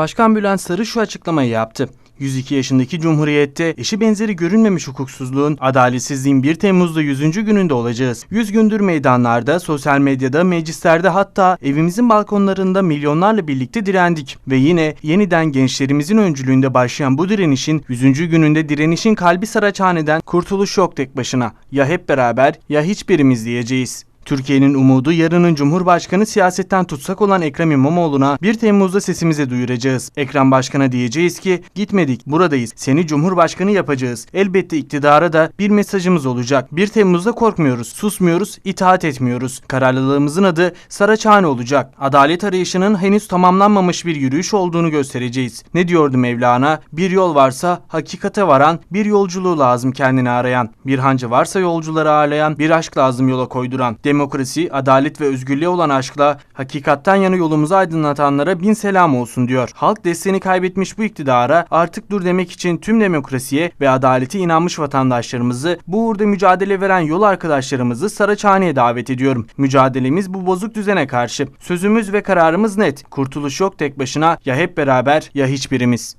Başkan Bülent Sarı şu açıklamayı yaptı. 102 yaşındaki Cumhuriyet'te eşi benzeri görünmemiş hukuksuzluğun, adaletsizliğin 1 Temmuz'da 100. gününde olacağız. 100 gündür meydanlarda, sosyal medyada, meclislerde hatta evimizin balkonlarında milyonlarla birlikte direndik. Ve yine yeniden gençlerimizin öncülüğünde başlayan bu direnişin 100. gününde direnişin kalbi Saraçhane'den kurtuluş yok tek başına. Ya hep beraber ya hiçbirimiz diyeceğiz. Türkiye'nin umudu yarının Cumhurbaşkanı siyasetten tutsak olan Ekrem İmamoğlu'na 1 Temmuz'da sesimizi duyuracağız. Ekrem Başkan'a diyeceğiz ki gitmedik buradayız seni Cumhurbaşkanı yapacağız. Elbette iktidara da bir mesajımız olacak. 1 Temmuz'da korkmuyoruz, susmuyoruz, itaat etmiyoruz. Kararlılığımızın adı Saraçhane olacak. Adalet arayışının henüz tamamlanmamış bir yürüyüş olduğunu göstereceğiz. Ne diyordu Mevlana? Bir yol varsa hakikate varan, bir yolculuğu lazım kendini arayan. Bir hancı varsa yolcuları ağırlayan, bir aşk lazım yola koyduran. Demokrasi, adalet ve özgürlüğe olan aşkla hakikatten yana yolumuzu aydınlatanlara bin selam olsun diyor. Halk desteğini kaybetmiş bu iktidara artık dur demek için tüm demokrasiye ve adalete inanmış vatandaşlarımızı, bu uğurda mücadele veren yol arkadaşlarımızı Saraçhane'ye davet ediyorum. Mücadelemiz bu bozuk düzene karşı. Sözümüz ve kararımız net. Kurtuluş yok tek başına ya hep beraber ya hiçbirimiz.